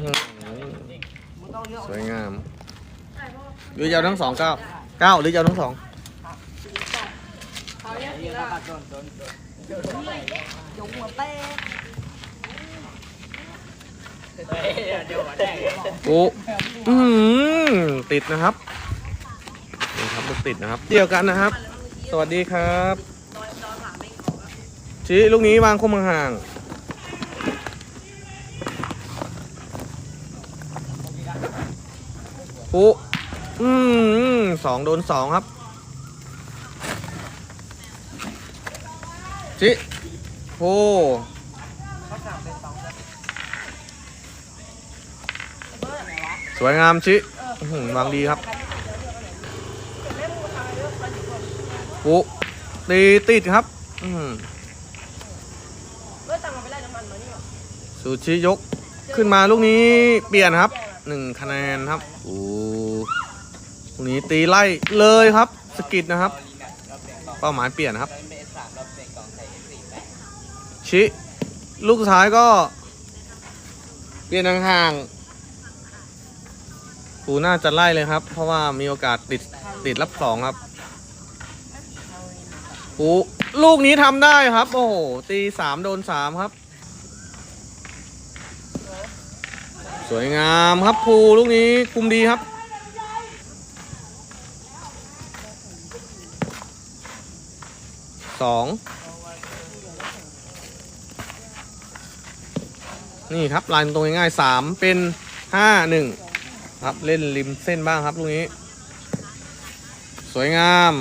อื้อหือสวยงามหรือจะเอาทั้งสองเก้าเก้าหรือจะเอาทั้งสองยกหัวเต้โอ้อื้อหือติดนะครับนี่ครับลูกติดนะครับ เดียวกันนะครับ สวัสดีครับชี้ลูกนี้วางคมห่าง ปุ๊อืมสองโดนสองครับจิโอ้สวยงามชิอื้อหือวางดีครับปุ๊ตีติดครับอื้อหือเมื่อตังค์มาไปไล่น้ำมันมานี่หรอซูชิยก ขึ้นมาลูกนี้เปลี่ยนครับ หนึ่งคะแนนครับโอ้ลูกนี้ตีไล่เลยครับสกิดนะครับ เป้าหมายเปลี่ยนครับ ชิ ลูกสุดท้ายก็ เปลี่ยนห่างๆปูน่าจะไล่เลยครับ เพราะว่ามีโอกาสติดติดรับสองครับปูลูกนี้ทำได้ครับ โอ้โหตีสามโดนสามครับ สวยงามครับภูลูกนี้คุมดีครับ สอง นี่ครับลายตรงง่ายๆสามเป็นห้าหนึ่งครับเล่นริมเส้นบ้างครับลูกนี้ สวยงาม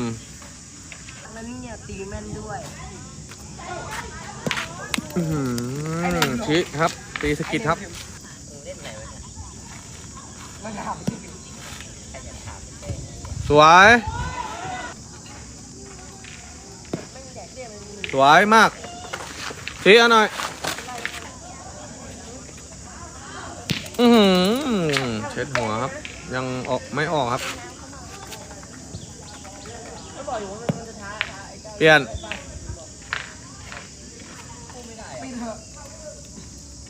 มันเนี่ยตีแม่นด้วยอื้อหือชิครับ ตีสกิดครับ สวย สวยมากชี้เอาหน่อย อือหือเช็ดหัวครับ ยังออกไม่ออกครับ เปลี่ยน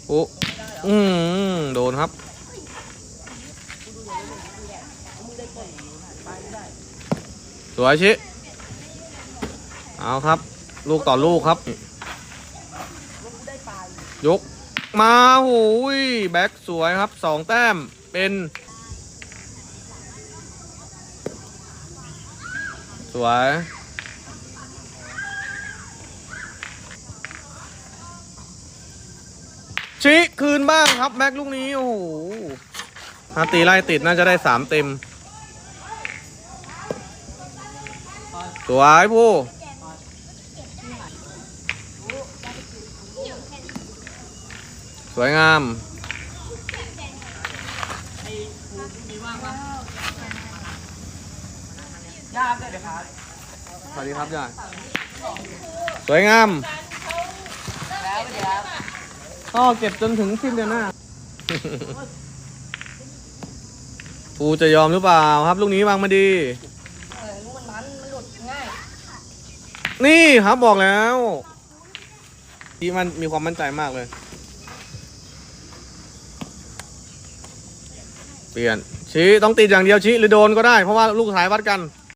ปุ๊อืม โดนครับ สวยชิ เอาครับ ลูกต่อลูกครับ ยกมาหูยแบ็คสวยครับสองแต้มเป็น สวย ชิคืนบ้างครับแม็กลูกนี้ โอ้โหถ้าตีไล่ติดน่าจะได้สามเต็ม สวยผู้สวยงามยากเลยเดี๋ยวครับสวัสดีครับยายสวยงาม แล้วเดี๋ยว ก็เก็บจนถึงสิ้นเดือนหน้า ปูจะยอมหรือเปล่าครับ ลูกนี้วางมาดี เออลูกมันมันมันหลุดง่ายนี่ครับบอกแล้วที่มันมีความมั่นใจมากเลย เปลี่ยนชี้ต้องติดอย่างเดียวชี้หรือโดนก็ได้เพราะว่าลูกสายวัดกัน